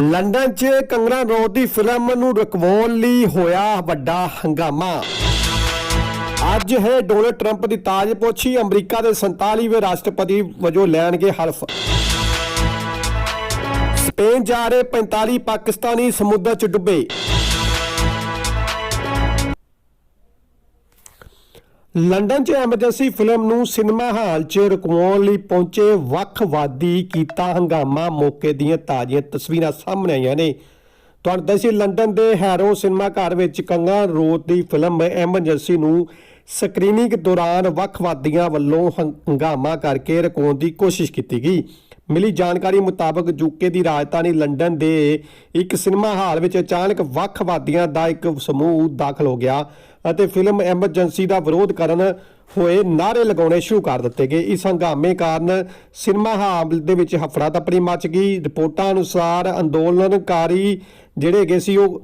London 'ਚ ਕੰਗਨਾ ਰਣੌਤ ਦੀ film ਨੂੰ ਰੁਕਵਾਉਣ ਲਈ ਹੋਇਆ ਵੱਡਾ ਹੰਗਾਮਾ। ਅੱਜ ਹੈ ਡੋਨਲਡ ਟਰੰਪ ਦੀ ਤਾਜਪੋਸ਼ੀ ਅਮਰੀਕਾ ਦੇ 47ਵੇਂ ਰਾਸ਼ਟਰਪਤੀ ਵਜੋਂ ਲੈਣਗੇ ਹਲਫ। ਸਪੇਨ ਜਾ ਰਹੇ 45 ਪਾਕਿਸਤਾਨੀ ਸਮੁੰਦਰ 'ਚ ਡੁੱਬੇ। ਲੰਡਨ 'ਚ ਐਮਰਜੈਂਸੀ ਫਿਲਮ ਨੂੰ ਸਿਨੇਮਾ ਹਾਲ 'ਚ ਰੁਕਵਾਉਣ ਲਈ ਪਹੁੰਚੇ ਵੱਖਵਾਦੀ ਕੀਤਾ ਹੰਗਾਮਾ, ਮੌਕੇ ਦੀਆਂ ਤਾਜ਼ੀਆਂ ਤਸਵੀਰਾਂ ਸਾਹਮਣੇ ਆਈਆਂ ਨੇ। ਤੁਹਾਨੂੰ ਦੱਸੀ ਲੰਡਨ ਦੇ ਹੈਰੋ ਸਿਨੇਮਾ ਘਰ ਵਿੱਚ ਕੰਗਾ ਰੋਤ ਦੀ ਫਿਲਮ ਐਮਰਜੈਂਸੀ ਨੂੰ ਸਕਰੀਨਿੰਗ ਦੌਰਾਨ ਵੱਖਵਾਦੀਆਂ ਵੱਲੋਂ ਹੰ- ਹੰਗਾਮਾ ਕਰਕੇ ਰੁਕਵਾਉਣ ਦੀ ਕੋਸ਼ਿਸ਼ ਕੀਤੀ ਗਈ। ਮਿਲੀ ਜਾਣਕਾਰੀ ਮੁਤਾਬਕ ਯੂਕੇ ਦੀ ਰਾਜਧਾਨੀ ਲੰਡਨ ਦੇ ਇੱਕ ਸਿਨੇਮਾ ਹਾਲ ਵਿੱਚ ਅਚਾਨਕ ਵੱਖਵਾਦੀਆਂ ਦਾ ਇੱਕ ਸਮੂਹ ਦਾਖਲ ਹੋ ਗਿਆ ਅਤੇ ਫਿਲਮ ਐਮਰਜੈਂਸੀ ਦਾ ਵਿਰੋਧ ਕਰਨ ਹੋਏ ਨਾਰੇ ਲਗਾਉਣੇ ਸ਼ੁਰੂ ਕਰ ਦਿੱਤੇ ਗਏ। ਇਸ ਹੰਗਾਮੇ ਕਾਰਨ ਸਿਨੇਮਾ ਹਾਲ ਦੇ ਵਿੱਚ ਹਫੜਾ ਤਫੜੀ ਮਚ ਗਈ। ਰਿਪੋਰਟਾਂ ਅਨੁਸਾਰ ਅੰਦੋਲਨਕਾਰੀ ਜਿਹੜੇ ਹੈਗੇ ਸੀ ਉਹ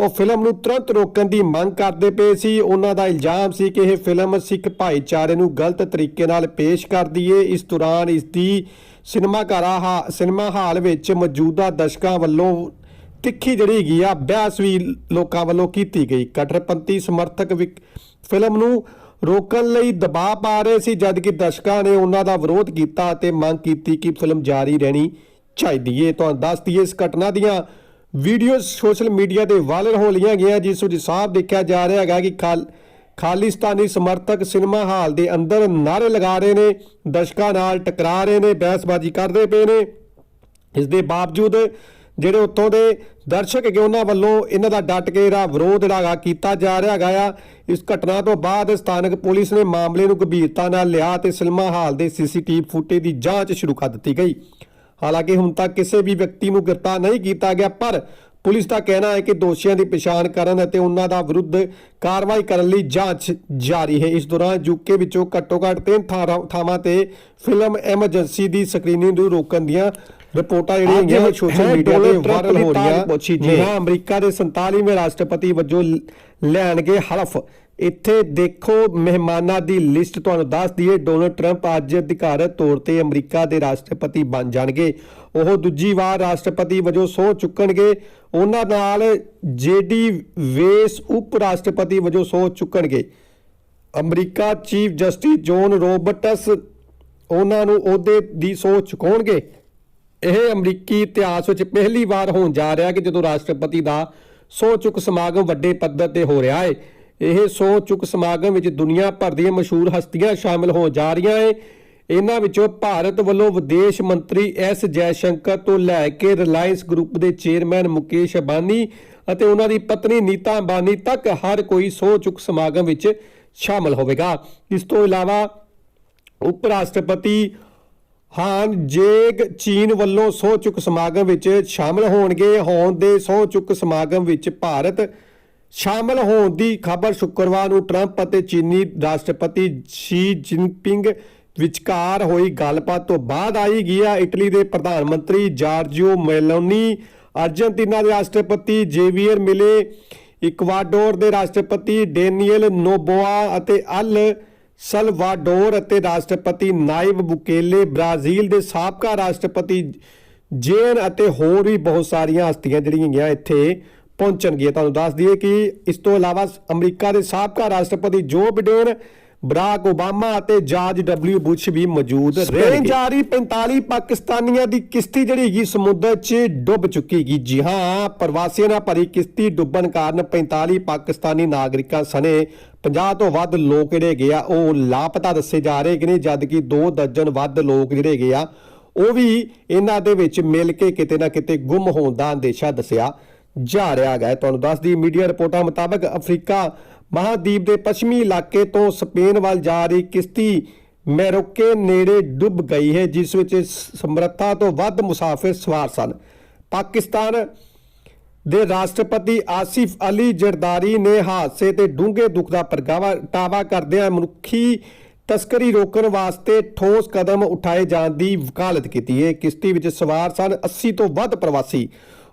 ਉਹ ਫਿਲਮ ਨੂੰ ਤੁਰੰਤ ਰੋਕਣ ਦੀ ਮੰਗ ਕਰਦੇ ਪਏ ਸੀ। ਉਹਨਾਂ ਦਾ ਇਲਜ਼ਾਮ ਸੀ ਕਿ ਇਹ ਫਿਲਮ ਸਿੱਖ ਭਾਈਚਾਰੇ ਨੂੰ ਗਲਤ ਤਰੀਕੇ ਨਾਲ ਪੇਸ਼ ਕਰਦੀ ਏ। ਇਸ ਦੌਰਾਨ ਇਸ ਦੀ ਸਿਨੇਮਾ ਘਰਾਂ ਹਾ- ਸਿਨੇਮਾ ਹਾਲ ਵਿੱਚ ਮੌਜੂਦਾ ਦਰਸ਼ਕਾਂ ਵੱਲੋਂ ਤਿੱਖੀ ਜਿਹੜੀ ਹੈਗੀ ਆ, ਬਹਿਸ ਵੀ ਲੋਕਾਂ ਵੱਲੋਂ ਕੀਤੀ ਗਈ। ਕਟਰਪੰਥੀ ਸਮਰਥਕ ਵੀ ਫਿਲਮ ਨੂੰ ਰੋਕਣ ਲਈ ਦਬਾਅ ਪਾ ਰਹੇ ਸੀ ਜਦ ਕਿ ਦਰਸ਼ਕਾਂ ਨੇ ਉਹਨਾਂ ਦਾ ਵਿਰੋਧ ਕੀਤਾ ਅਤੇ ਮੰਗ ਕੀਤੀ ਕਿ ਫਿਲਮ ਜਾਰੀ ਰਹਿਣੀ ਚਾਹੀਦੀ ਏ। ਤੁਹਾਨੂੰ ਦੱਸ ਦਈਏ, ਇਸ ਘਟਨਾ ਦੀਆਂ ਵੀਡੀਓ ਸੋਸ਼ਲ ਮੀਡੀਆ ਤੇ ਵਾਇਰਲ ਹੋ ਲਈਆਂ ਗਈਆਂ, ਜਿਸ ਵਿੱਚ ਸਾਫ਼ ਦੇਖਿਆ ਜਾ ਰਿਹਾ ਹੈਗਾ ਕਿ ਖਾਲ, ਖਾਲਿਸਤਾਨੀ ਸਮਰਥਕ ਸਿਨੇਮਾ ਹਾਲ ਦੇ ਅੰਦਰ ਨਾਰੇ ਲਗਾ ਰਹੇ ਨੇ, ਦਰਸ਼ਕਾਂ ਨਾਲ ਟਕਰਾ ਰਹੇ ਨੇ, ਬਹਿਸਬਾਜ਼ੀ ਕਰਦੇ ਪਏ ਨੇ। ਇਸ ਦੇ ਬਾਵਜੂਦ ਜਿਹੜੇ ਉੱਥੋਂ ਦੇ ਦਰਸ਼ਕ ਹੈਗੇ, ਉਹਨਾਂ ਵੱਲੋਂ ਇਹਨਾਂ ਦਾ ਡਟ ਕੇ ਜਿਹੜਾ ਵਿਰੋਧ ਜਿਹੜਾ ਹੈਗਾ ਕੀਤਾ ਜਾ ਰਿਹਾ ਹੈਗਾ ਆ। ਇਸ ਘਟਨਾ ਤੋਂ ਬਾਅਦ ਸਥਾਨਕ ਪੁਲਿਸ ਨੇ ਮਾਮਲੇ ਨੂੰ ਗੰਭੀਰਤਾ ਨਾਲ ਲਿਆ ਤੇ ਸਿਨੇਮਾ ਹਾਲ ਦੇ ਸੀਸੀਟੀਵੀ ਫੁਟੇਜ ਦੀ ਜਾਂਚ ਸ਼ੁਰੂ ਕਰ ਦਿੱਤੀ ਗਈ। ਹਾਲਾਂਕਿ ਹੁਣ ਤੱਕ ਕਿਸੇ ਵੀ ਵਿਅਕਤੀ ਨੂੰ ਗ੍ਰਿਫਤਾਰ ਨਹੀਂ ਕੀਤਾ ਗਿਆ ਪਰ ਪੁਲਿਸ ਦਾ ਕਹਿਣਾ ਹੈ ਕਿ ਦੋਸ਼ੀਆਂ ਦੀ ਪਛਾਣ ਕਰਨ ਅਤੇ ਉਹਨਾਂ ਦਾ ਵਿਰੁੱਧ ਕਾਰਵਾਈ ਕਰਨ ਲਈ ਜਾਂਚ ਜਾਰੀ ਹੈ। ਇਸ ਦੌਰਾਨ ਯੂਕੇ ਵਿੱਚੋਂ ਘੱਟੋ-ਘੱਟ ਤਿੰਨ ਥਾਵਾਂ ਤੇ ਫਿਲਮ ਐਮਰਜੈਂਸੀ ਦੀ ਸਕਰੀਨਿੰਗ ਨੂੰ ਰੋਕਣ ਦੀਆਂ ਰਿਪੋਰਟਾਂ ਜਿਹੜੀਆਂ ਹੈਗੀਆਂ ਸੋਸ਼ਲ ਮੀਡੀਆ ਤੇ ਵਾਇਰਲ ਹੋ ਰਹੀਆਂ। ਹਾਂ ਅਮਰੀਕਾ ਦੇ 47ਵੇਂ ਰਾਸ਼ਟਰਪਤੀ ਵਜੋਂ ਲੈਣਗੇ ਹਲਫ ਇੱਥੇ ਦੇਖੋ ਮਹਿਮਾਨਾਂ ਦੀ ਲਿਸਟ ਤੁਹਾਨੂੰ ਦੱਸ ਦਈਏ। ਡੋਨਲਡ ਟਰੰਪ ਅੱਜ ਅਧਿਕਾਰਤ ਤੌਰ ਤੇ ਅਮਰੀਕਾ ਦੇ ਰਾਸ਼ਟਰਪਤੀ ਬਣ ਜਾਣਗੇ। ਉਹ ਦੂਜੀ ਵਾਰ ਰਾਸ਼ਟਰਪਤੀ ਵਜੋਂ ਸਹੁੰ ਚੁੱਕਣਗੇ। ਉਹਨਾਂ ਨਾਲ ਜੇਡੀ ਵੇਸ ਉਪ ਰਾਸ਼ਟਰਪਤੀ ਵਜੋਂ ਸਹੁੰ ਚੁੱਕਣਗੇ। America chief justice John Roberts ਉਹਨਾਂ ਨੂੰ ਉਹਦੇ ਦੀ ਸੋਹ ਚੁਕਾਉਣਗੇ। ਇਹ ਅਮਰੀਕੀ ਇਤਿਹਾਸ ਵਿੱਚ ਪਹਿਲੀ ਵਾਰ ਹੋਣ ਜਾ ਰਿਹਾ ਕਿ ਜਦੋਂ ਰਾਸ਼ਟਰਪਤੀ ਦਾ ਸਹੁੰ ਚੁੱਕ ਸਮਾਗਮ ਵੱਡੇ ਪੱਧਰ ਤੇ ਹੋ ਰਿਹਾ ਹੈ। ਇਹ ਸਹੁੰ ਚੁੱਕ ਸਮਾਗਮ ਵਿੱਚ ਦੁਨੀਆ ਭਰ ਦੀਆਂ ਮਸ਼ਹੂਰ ਹਸਤੀਆਂ ਸ਼ਾਮਲ ਹੋ ਜਾ ਰਹੀਆਂ ਏ। ਇਹਨਾਂ ਵਿੱਚੋਂ ਭਾਰਤ ਵੱਲੋਂ ਵਿਦੇਸ਼ ਮੰਤਰੀ ਐਸ ਜੈਸ਼ੰਕਰ ਤੋਂ ਲੈ ਕੇ ਰਿਲਾਇੰਸ ਗਰੁੱਪ ਦੇ ਚੇਅਰਮੈਨ ਮੁਕੇਸ਼ ਅੰਬਾਨੀ ਅਤੇ ਉਹਨਾਂ ਦੀ ਪਤਨੀ ਨੀਤਾ ਅੰਬਾਨੀ ਤੱਕ ਹਰ ਕੋਈ ਸਹੁੰ ਚੁੱਕ ਸਮਾਗਮ ਵਿੱਚ ਸ਼ਾਮਲ ਹੋਵੇਗਾ। ਇਸ ਤੋਂ ਇਲਾਵਾ ਉਪ ਰਾਸ਼ਟਰਪਤੀ ਹਾਨ ਜੇਗ ਚੀਨ ਵੱਲੋਂ ਸਹੁੰ ਚੁੱਕ ਸਮਾਗਮ ਵਿੱਚ ਸ਼ਾਮਲ ਹੋਣਗੇ। ਹੋਣ ਦੇ ਸਹੁੰ ਚੁੱਕ ਸਮਾਗਮ ਵਿੱਚ ਭਾਰਤ ਸ਼ਾਮਲ ਹੋਣ ਦੀ ਖਬਰ ਸ਼ੁੱਕਰਵਾਰ ਨੂੰ ਟਰੰਪ ਅਤੇ ਚੀਨੀ ਰਾਸ਼ਟਰਪਤੀ ਸ਼ੀ ਜਿਨਪਿੰਗ ਵਿਚਕਾਰ ਹੋਈ ਗੱਲਬਾਤ ਤੋਂ ਬਾਅਦ ਆਈ ਗਈ ਆ ਇਟਲੀ ਦੇ ਪ੍ਰਧਾਨ ਮੰਤਰੀ ਜਾਰਜੀਓ ਮੈਲੋਨੀ। ਅਰਜਨਟੀਨਾ ਦੇ ਰਾਸ਼ਟਰਪਤੀ ਜੇਵੀਅਰ ਮਿਲੇ। ਇਕਵਾਡੋਰ ਦੇ ਰਾਸ਼ਟਰਪਤੀ ਡੇਨੀਅਲ ਨੋਬੋਆ ਅਤੇ ਅਲ ਸਲਵਾਡੋਰ ਅਤੇ ਰਾਸ਼ਟਰਪਤੀ ਨਾਇਬ ਬੁਕੇਲੇ, ਬ੍ਰਾਜ਼ੀਲ ਦੇ ਸਾਬਕਾ ਰਾਸ਼ਟਰਪਤੀ ਜੇਨ ਅਤੇ ਹੋਰ ਵੀ ਬਹੁਤ ਸਾਰੀਆਂ ਹਸਤੀਆਂ ਜਿਹੜੀਆਂ ਹੈਗੀਆਂ ਇੱਥੇ ਪਹੁੰਚਣਗੀਆਂ ਤੁਹਾਨੂੰ ਦੱਸ ਦਈਏ ਕਿ ਇਸ ਤੋਂ ਇਲਾਵਾ ਅਮਰੀਕਾ ਦੇ ਸਾਬਕਾ ਰਾਸ਼ਟਰਪਤੀ ਜੋ ਬਿਡੇਨ ਬਰਾਕ ਓਬਾਮਾ ਅਤੇ ਜਾਰਜ ਡਬਲਿਊ ਬੁਸ਼ ਵੀ ਮੌਜੂਦ ਰਹਿਣਗੇ। ਜਾਰੀ 45 ਪਾਕਿਸਤਾਨੀਆਂ ਦੀ ਕਿਸ਼ਤੀ ਜਿਹੜੀ ਹੈਗੀ ਸਮੁੰਦਰ 'ਚ ਡੁੱਬ ਚੁੱਕੀ ਹੈਗੀ ਜੀ ਹਾਂ ਪ੍ਰਵਾਸੀਆਂ ਨਾਲ ਭਰੀ ਕਿਸ਼ਤੀ ਡੁੱਬਣ ਕਾਰਨ 45 ਪਾਕਿਸਤਾਨੀ ਨਾਗਰਿਕਾਂ ਸਣੇ 50 ਤੋਂ ਵੱਧ ਲੋਕ ਜਿਹੜੇ ਹੈਗੇ ਆ ਉਹ ਲਾਪਤਾ ਦੱਸੇ ਜਾ ਰਹੇ ਨੇ ਜਦ ਕਿ 2 ਦਰਜਨ ਵੱਧ ਲੋਕ ਜਿਹੜੇ ਹੈਗੇ ਆ ਉਹ ਵੀ ਇਹਨਾਂ ਦੇ ਵਿੱਚ ਮਿਲ ਕੇ ਕਿਤੇ ਨਾ ਕਿਤੇ ਗੁੰਮ ਹੋਣ ਦਾ ਅੰਦੇਸ਼ਾ ਦੱਸਿਆ। ਜਾ ਰਿਹਾ ਹੈ। ਤੁਹਾਨੂੰ ਦੱਸਦੀ, ਮੀਡੀਆ ਰਿਪੋਰਟਾਂ ਮੁਤਾਬਕ ਅਫਰੀਕਾ ਮਹਾਦੀਪ ਦੇ ਪੱਛਮੀ ਇਲਾਕੇ ਤੋਂ ਸਪੇਨ ਵੱਲ ਜਾ ਰਹੀ ਕਿਸ਼ਤੀ ਮੈਰੋਕੇ ਨੇੜੇ ਡੁੱਬ ਗਈ ਹੈ, ਜਿਸ ਵਿੱਚ ਸਮਰੱਥਾ ਤੋਂ ਵੱਧ ਮੁਸਾਫਿਰ ਸਵਾਰ ਸਨ। ਪਾਕਿਸਤਾਨ ਦੇ ਰਾਸ਼ਟਰਪਤੀ ਆਸਿਫ ਅਲੀ ਜਰਦਾਰੀ ਨੇ ਹਾਦਸੇ ਤੇ ਡੂੰਘੇ ਦੁੱਖ ਦਾ ਪ੍ਰਗਟਾਵਾ ਕਰਦਿਆਂ ਮਨੁੱਖੀ ਤਸਕਰੀ ਰੋਕਣ ਵਾਸਤੇ ਠੋਸ ਕਦਮ ਉਠਾਏ ਜਾਣ ਦੀ ਵਕਾਲਤ ਕੀਤੀ ਹੈ। ਕਿਸ਼ਤੀ ਵਿੱਚ ਸਵਾਰ ਸਨ 80 ਤੋਂ ਵੱਧ ਪ੍ਰਵਾਸੀ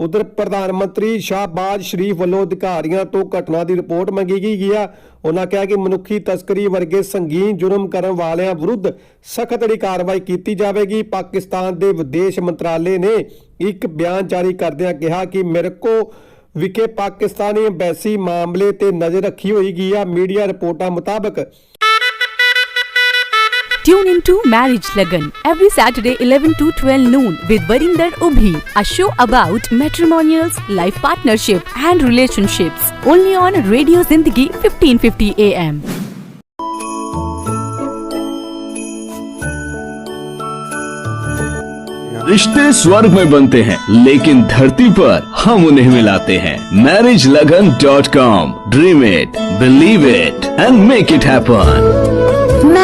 ਉਧਰ ਪ੍ਰਧਾਨ ਮੰਤਰੀ ਸ਼ਾਹਬਾਜ਼ ਸ਼ਰੀਫ ਵੱਲੋਂ ਅਧਿਕਾਰੀਆਂ ਤੋਂ ਘਟਨਾ ਦੀ ਰਿਪੋਰਟ ਮੰਗੀ ਗਈ ਗਿਆ ਉਹਨਾਂ ਕਿਹਾ ਕਿ ਮਨੁੱਖੀ ਤਸਕਰੀ ਵਰਗੇ ਸੰਗੀਨ ਜੁਰਮ ਕਰਨ ਵਾਲਿਆਂ ਵਿਰੁੱਧ ਸਖਤੜੀ ਕਾਰਵਾਈ ਕੀਤੀ ਜਾਵੇਗੀ। ਪਾਕਿਸਤਾਨ ਦੇ ਵਿਦੇਸ਼ ਮੰਤਰਾਲੇ ਨੇ ਇੱਕ ਬਿਆਨ ਜਾਰੀ ਕਰਦਿਆਂ ਕਿਹਾ ਕਿ ਮਿਰਕੋ ਵਿਖੇ ਪਾਕਿਸਤਾਨੀ ਐਮਬੈਸੀ ਮਾਮਲੇ ਤੇ ਨਜ਼ਰ ਰੱਖੀ ਹੋਈ ਗਈ ਆ। ਮੀਡੀਆ ਰਿਪੋਰਟਾਂ ਮੁਤਾਬਕ Tune into Marriage Lagan every Saturday 11 to 12 noon with Barinder Ubhi, a show about matrimonials, life partnership and relationships. Only on Radio Zindagi 1550 AM. रिश्ते स्वर्ग में बनते हैं लेकिन धरती पर हम उन्हें मिलाते हैं marriage Lagan dot com dream it believe it and make it happen